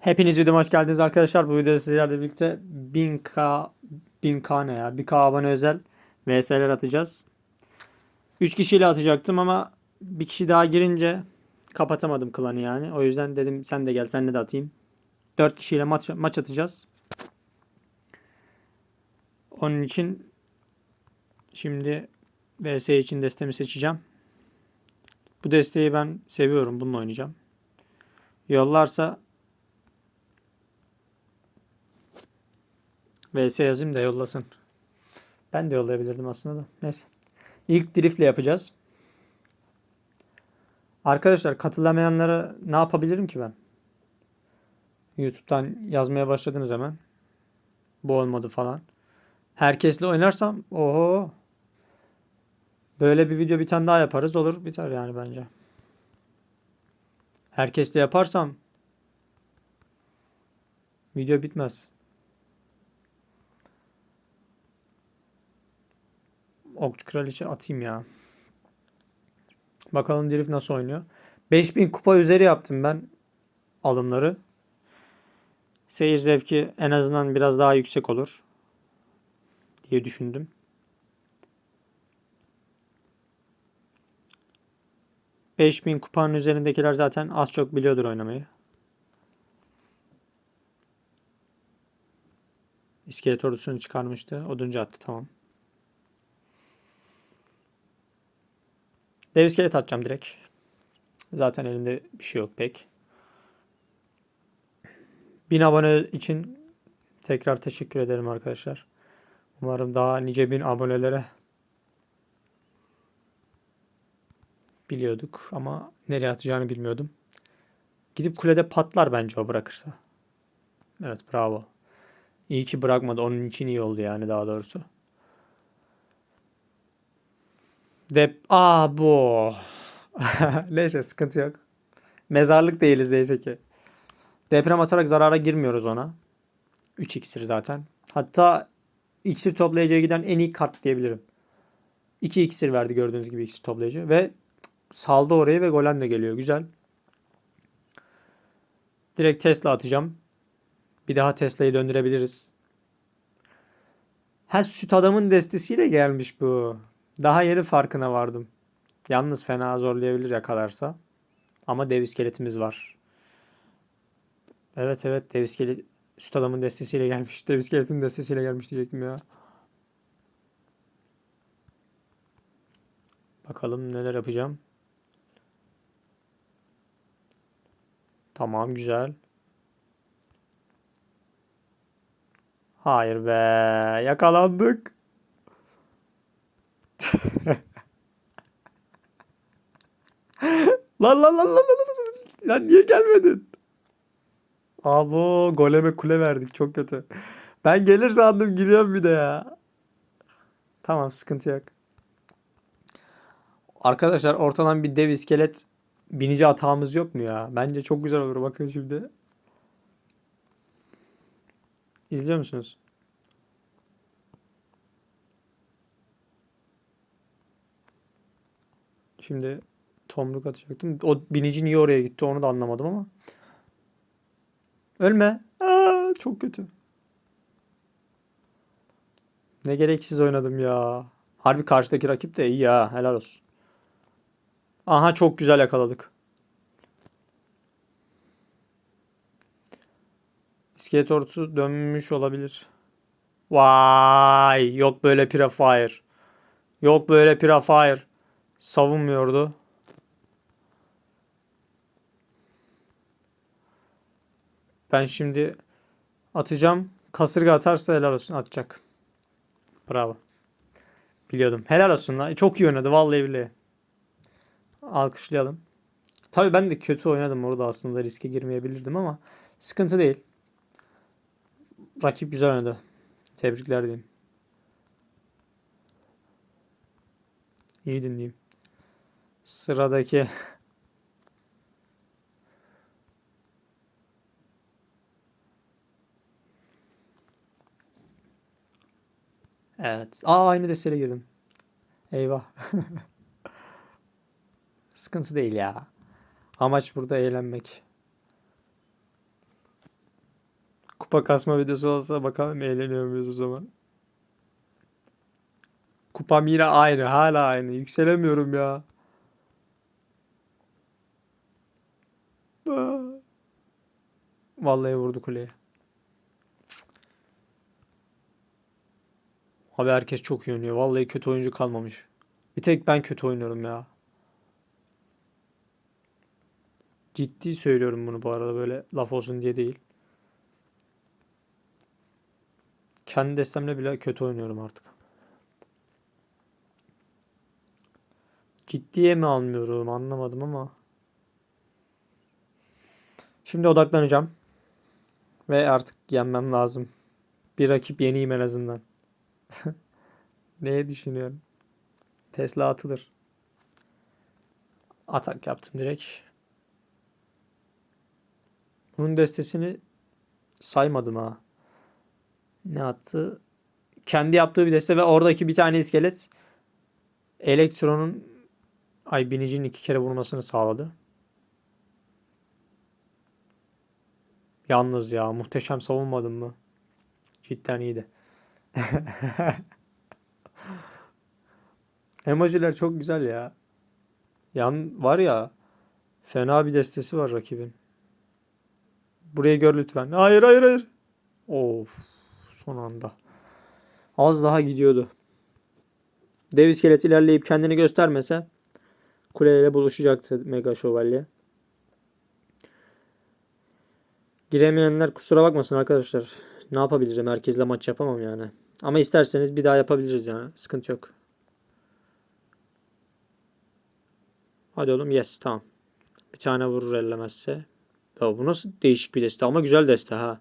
Hepiniz videoma hoş geldiniz arkadaşlar. Bu videoda sizlerle birlikte 1000k 1000k ne ya? 1k abone özel VS'ler atacağız. 3 kişiyle atacaktım ama bir kişi daha girince kapatamadım klanı yani. O yüzden dedim sen de gel senle de atayım. 4 kişiyle maç, maç atacağız. Onun için şimdi VS için destemi seçeceğim. Bu desteği ben seviyorum. Bununla oynayacağım. Yollarsa VS yazayım da yollasın. Ben de yollayabilirdim aslında da. Neyse. İlk driftle yapacağız. Arkadaşlar katılamayanlara ne yapabilirim ki ben? YouTube'dan yazmaya başladınız hemen. Bu olmadı falan. Herkesle oynarsam oho. Böyle bir video bir tane daha yaparız. Olur biter yani bence. Herkesle yaparsam video bitmez. Okçu Kraliçe atayım ya. Bakalım Drift nasıl oynuyor. 5000 kupa üzeri yaptım ben alımları. Seyir zevki en azından biraz daha yüksek olur diye düşündüm. bin kupanın üzerindekiler zaten az çok biliyordur oynamayı. İskelet ordusunu çıkarmıştı. Oduncu attı tamam. Dev iskelet atacağım direkt. Zaten elimde bir şey yok pek. 1000 abone için tekrar teşekkür ederim arkadaşlar. Umarım daha nice bin abonelere biliyorduk ama nereye atacağını bilmiyordum. Gidip kulede patlar bence o bırakırsa. Evet bravo. İyi ki bırakmadı. Onun için iyi oldu yani daha doğrusu. Dep Aa bu. neyse sıkıntı yok. Mezarlık değiliz neyse ki. Deprem atarak zarara girmiyoruz ona. 3 iksir zaten. Hatta iksir toplayıcıya giden en iyi kart diyebilirim. 2 iksir verdi gördüğünüz gibi iksir toplayıcı. Ve saldı orayı ve golem de geliyor. Güzel. Direkt Tesla atacağım. Bir daha Tesla'yı döndürebiliriz. Ha süt adamın destesiyle gelmiş bu. Daha yeni farkına vardım. Yalnız fena zorlayabilir yakalarsa. Ama dev iskeletimiz var. Evet evet dev iskelet süt adamın destesiyle gelmiş. Dev iskeletin destesiyle gelmiş diyecektim ya. Bakalım neler yapacağım. Tamam güzel. Hayır be yakalandık. Lan lan lan lan lan lan. Niye gelmedin? Abo goleme kule verdik çok kötü. Ben gelir sandım giriyorum bir de ya. Tamam sıkıntı yok. Arkadaşlar ortadan bir dev iskelet binici atağımız yok mu ya? Bence çok güzel olur bakın şimdi. İzliyor musunuz? Şimdi tomruk atacaktım. O binici niye oraya gitti onu da anlamadım ama. Ölme. Aa, çok kötü. Ne gereksiz oynadım ya. Harbi karşıdaki rakip de iyi ya. Helal olsun. Aha çok güzel yakaladık. İskelet ordusu dönmüş olabilir. Vay, yok böyle Purifier. Yok böyle Purifier. Savunmuyordu. Ben şimdi atacağım. Kasırga atarsa helal olsun atacak. Bravo. Biliyordum. Helal olsun lan. Çok iyi oynadı vallahi billahi. Alkışlayalım. Tabii ben de kötü oynadım orada aslında riske girmeyebilirdim ama sıkıntı değil. Rakip güzel oynadı. Tebrikler diyeyim. İyi dinleyeyim. Sıradaki Evet. Aa aynı desteğe girdim. Eyvah. Sıkıntı değil ya. Amaç burada eğlenmek. Kupa kasma videosu olsa bakalım eğleniyor muyuz o zaman. Kupam yine aynı. Hala aynı. Yükselemiyorum ya. Vallahi vurdu kuleye. Abi herkes çok iyi oynuyor. Vallahi kötü oyuncu kalmamış. Bir tek ben kötü oynuyorum ya. Ciddi söylüyorum bunu bu arada böyle laf olsun diye değil. Kendi destemle bile kötü oynuyorum artık. Ciddiye mi almıyorum anlamadım ama. Şimdi odaklanacağım. Ve artık yenmem lazım. Bir rakip yeneyim en azından. Neye düşünüyorum? Tesla atılır. Atak yaptım direkt. Bunun destesini saymadım ha. Ne attı? Kendi yaptığı bir deste ve oradaki bir tane iskelet elektronun ay binicinin iki kere vurmasını sağladı. Yalnız ya muhteşem savunmadım mı? Cidden iyiydi. Emojiler çok güzel ya. Yan var ya fena bir destesi var rakibin. Burayı gör lütfen. Hayır hayır hayır. Of son anda. Az daha gidiyordu. Dev iskelet ilerleyip kendini göstermese kuleyle buluşacaktı Mega Şövalye. Giremeyenler kusura bakmasın arkadaşlar. Ne yapabilirim? Herkesle maç yapamam yani. Ama isterseniz bir daha yapabiliriz yani. Sıkıntı yok. Hadi oğlum yes tamam. Bir tane vurur ellemezse. Ya bu nasıl değişik bir deste ama güzel deste ha.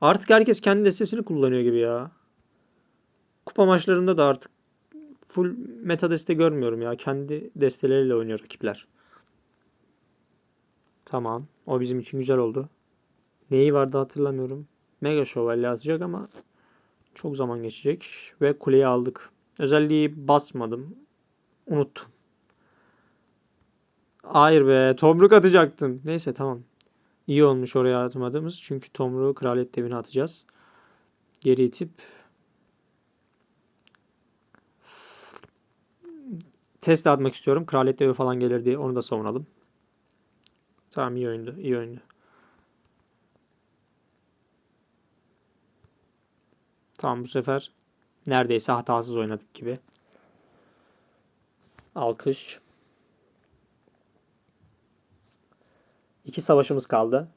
Artık herkes kendi destesini kullanıyor gibi ya. Kupa maçlarında da artık full meta deste görmüyorum ya. Kendi desteleriyle oynuyor rakipler. Tamam. O bizim için güzel oldu. Neyi vardı hatırlamıyorum. Mega şövalye atacak ama çok zaman geçecek. Ve kuleyi aldık. Özelliği basmadım. Unuttum. Hayır be. Tomruk atacaktım. Neyse tamam. İyi olmuş oraya atmadığımız. Çünkü Tomruk'u kraliyet devine atacağız. Geri itip test atmak istiyorum. Kraliyet devi falan gelir diye onu da savunalım. Tamam iyi oyundu. iyi oyundu. Tamam bu sefer neredeyse hatasız oynadık gibi. Alkış. İki savaşımız kaldı.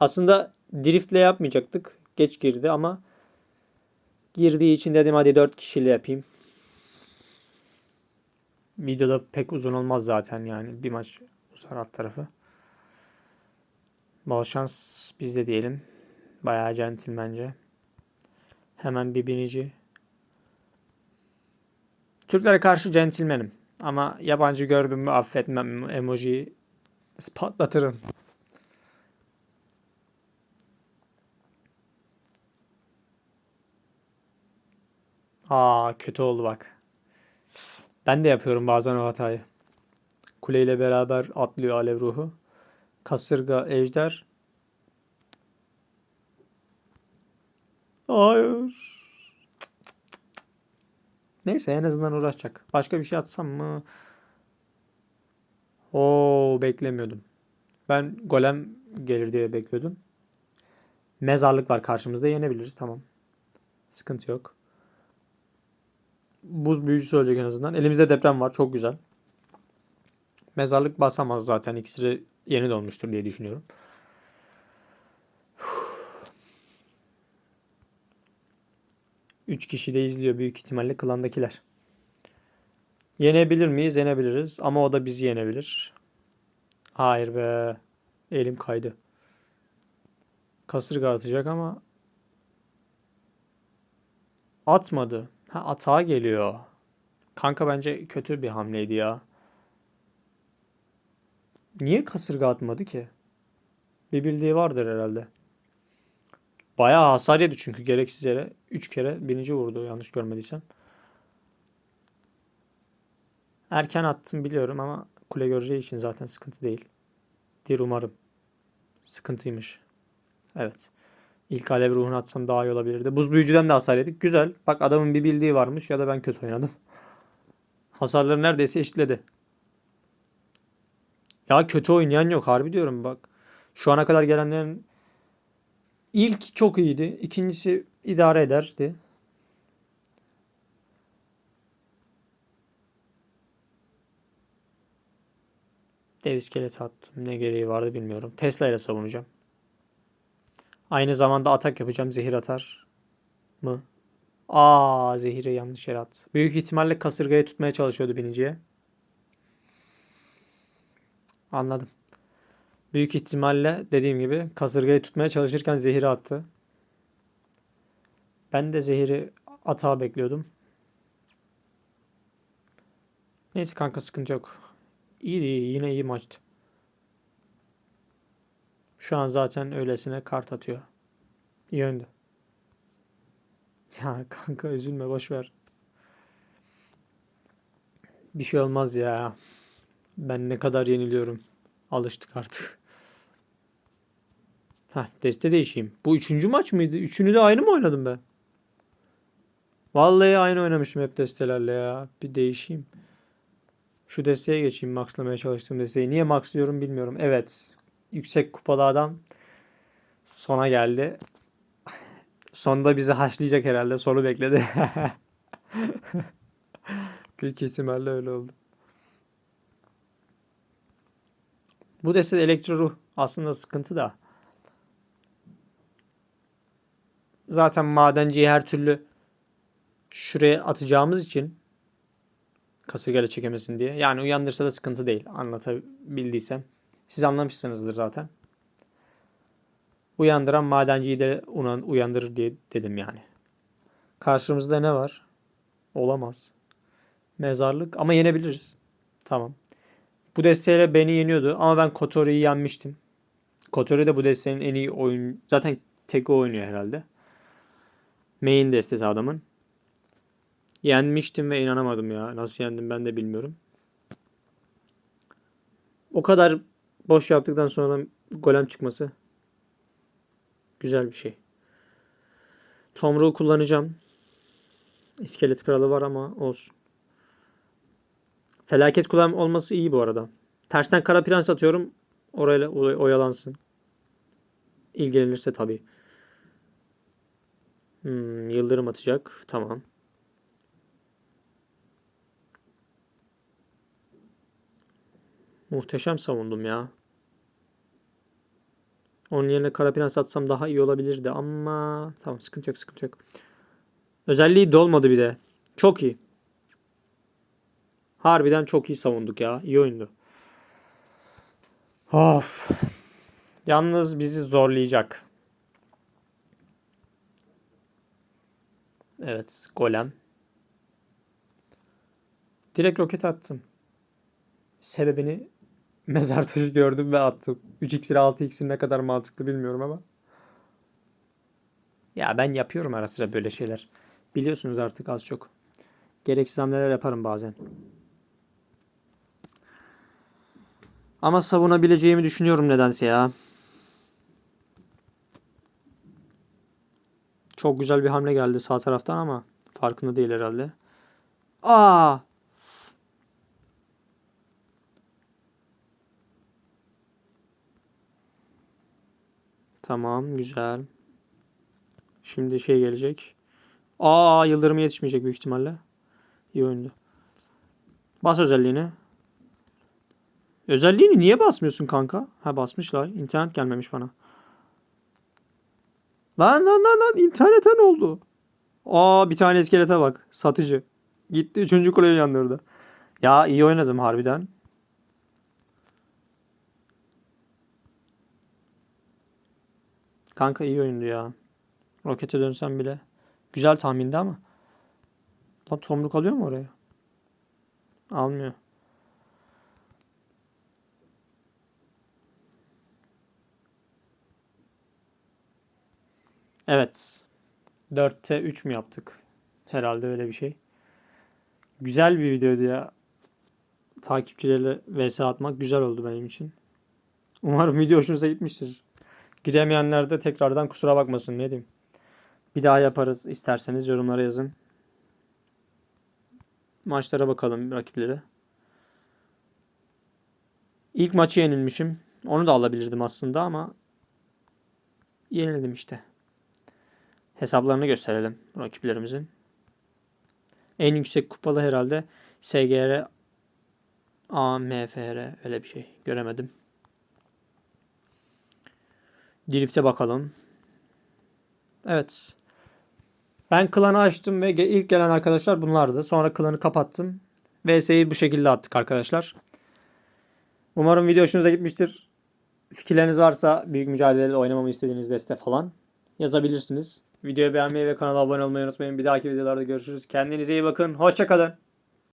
Aslında driftle yapmayacaktık. Geç girdi ama girdiği için dedim hadi 4 kişiyle yapayım. Videoda pek uzun olmaz zaten yani. Bir maç uzar alt tarafı. Bol şans bizde diyelim. Bayağı centilmence. Hemen bir binici. Türklere karşı centilmenim. Ama yabancı gördüm mü affetmem emoji patlatırım. Aa kötü oldu bak. Ben de yapıyorum bazen o hatayı. Kuleyle beraber atlıyor alev ruhu. Kasırga, ejder. Hayır. Neyse en azından uğraşacak. Başka bir şey atsam mı? Oo beklemiyordum. Ben golem gelir diye bekliyordum. Mezarlık var karşımızda yenebiliriz tamam. Sıkıntı yok. Buz büyücüsü ölecek en azından. Elimizde deprem var çok güzel. Mezarlık basamaz zaten iksiri yeni dolmuştur diye düşünüyorum. Üç kişi de izliyor büyük ihtimalle klandakiler. Yenebilir miyiz? Yenebiliriz. Ama o da bizi yenebilir. Hayır be. Elim kaydı. Kasırga atacak ama atmadı. Ha atağa geliyor. Kanka bence kötü bir hamleydi ya. Niye kasırga atmadı ki? Bir bildiği vardır herhalde. Bayağı hasar yedi çünkü gereksiz yere 3 kere birinci vurdu yanlış görmediysem. Erken attım biliyorum ama kule göreceği için zaten sıkıntı değil. Dir umarım. Sıkıntıymış. Evet. İlk alev ruhunu atsam daha iyi olabilirdi. Buz büyücüden de hasar yedik. Güzel. Bak adamın bir bildiği varmış ya da ben kötü oynadım. Hasarları neredeyse eşitledi. Ya kötü oynayan yok. Harbi diyorum bak. Şu ana kadar gelenlerin ilk çok iyiydi. İkincisi idare ederdi. Dev iskelet attım. Ne gereği vardı bilmiyorum. Tesla ile savunacağım. Aynı zamanda atak yapacağım. Zehir atar mı? Aa zehiri yanlış yere attı. Büyük ihtimalle kasırgayı tutmaya çalışıyordu biniciye. Anladım. Büyük ihtimalle dediğim gibi kasırgayı tutmaya çalışırken zehiri attı. Ben de zehiri atağı bekliyordum. Neyse kanka sıkıntı yok. İyi iyi yine iyi maçtı. Şu an zaten öylesine kart atıyor. İyi önde. Ya kanka üzülme boş ver. Bir şey olmaz ya. Ben ne kadar yeniliyorum. Alıştık artık. Heh, deste değişeyim. Bu üçüncü maç mıydı? Üçünü de aynı mı oynadım ben? Vallahi aynı oynamışım hep destelerle ya. Bir değişeyim. Şu desteğe geçeyim. Maxlamaya çalıştığım desteği. Niye maxlıyorum bilmiyorum. Evet. Yüksek kupalı adam sona geldi. Sonunda bizi haşlayacak herhalde. Soru bekledi. Büyük ihtimalle öyle oldu. Bu deste elektro ruh aslında sıkıntı da. Zaten madenciyi her türlü şuraya atacağımız için kasırgayla çekemesin diye. Yani uyandırsa da sıkıntı değil. Anlatabildiysem. Siz anlamışsınızdır zaten. Uyandıran madenciyi de uyandırır diye dedim yani. Karşımızda ne var? Olamaz. Mezarlık ama yenebiliriz. Tamam. Bu desteğiyle beni yeniyordu ama ben Kotori'yi yenmiştim. Kotori de bu desteğin en iyi oyun... Zaten tek o oynuyor herhalde. Main destesi adamın. Yenmiştim ve inanamadım ya. Nasıl yendim ben de bilmiyorum. O kadar boş yaptıktan sonra golem çıkması güzel bir şey. Tomruğu kullanacağım. İskelet kralı var ama olsun. Felaket kulağım olması iyi bu arada. Tersten kara prens atıyorum. Orayla oy- oyalansın. İlgilenirse tabii. Hmm, yıldırım atacak. Tamam. Muhteşem savundum ya. Onun yerine kara prens atsam daha iyi olabilirdi ama tamam sıkıntı yok sıkıntı yok. Özelliği dolmadı bir de. Çok iyi. Harbiden çok iyi savunduk ya. İyi oyundu. Of. Yalnız bizi zorlayacak. Evet, golem. Direkt roket attım. Sebebini mezar taşı gördüm ve attım. 3 iksir 6 iksir ne kadar mantıklı bilmiyorum ama. Ya ben yapıyorum ara sıra böyle şeyler. Biliyorsunuz artık az çok. Gereksiz hamleler yaparım bazen. Ama savunabileceğimi düşünüyorum nedense ya. Çok güzel bir hamle geldi sağ taraftan ama farkında değil herhalde. Aa! Tamam, güzel. Şimdi şey gelecek. Aa, yıldırım yetişmeyecek büyük ihtimalle. İyi oyundu. Bas özelliğini. Özelliğini niye basmıyorsun kanka? Ha basmışlar. İnternet gelmemiş bana. Lan lan lan lan internete ne oldu? Aa bir tane iskelete bak. Satıcı. Gitti üçüncü kuleyi yandırdı. Ya iyi oynadım harbiden. Kanka iyi oyundu ya. Rokete dönsem bile. Güzel tahmindi ama. Lan tomruk alıyor mu oraya? Almıyor. Evet. 4'te 3 mü yaptık? Herhalde öyle bir şey. Güzel bir videoydu ya. Takipçilerle vs atmak güzel oldu benim için. Umarım video hoşunuza gitmiştir. Giremeyenler de tekrardan kusura bakmasın ne diyeyim. Bir daha yaparız isterseniz yorumlara yazın. Maçlara bakalım rakipleri. İlk maçı yenilmişim. Onu da alabilirdim aslında ama yenildim işte. Hesaplarını gösterelim rakiplerimizin. En yüksek kupalı herhalde SGR AMFR öyle bir şey göremedim. Drift'e bakalım. Evet. Ben klanı açtım ve ilk gelen arkadaşlar bunlardı. Sonra klanı kapattım. VS'yi bu şekilde attık arkadaşlar. Umarım video hoşunuza gitmiştir. Fikirleriniz varsa büyük mücadelede oynamamı istediğiniz deste falan yazabilirsiniz. Videoyu beğenmeyi ve kanala abone olmayı unutmayın. Bir dahaki videolarda görüşürüz. Kendinize iyi bakın. Hoşçakalın.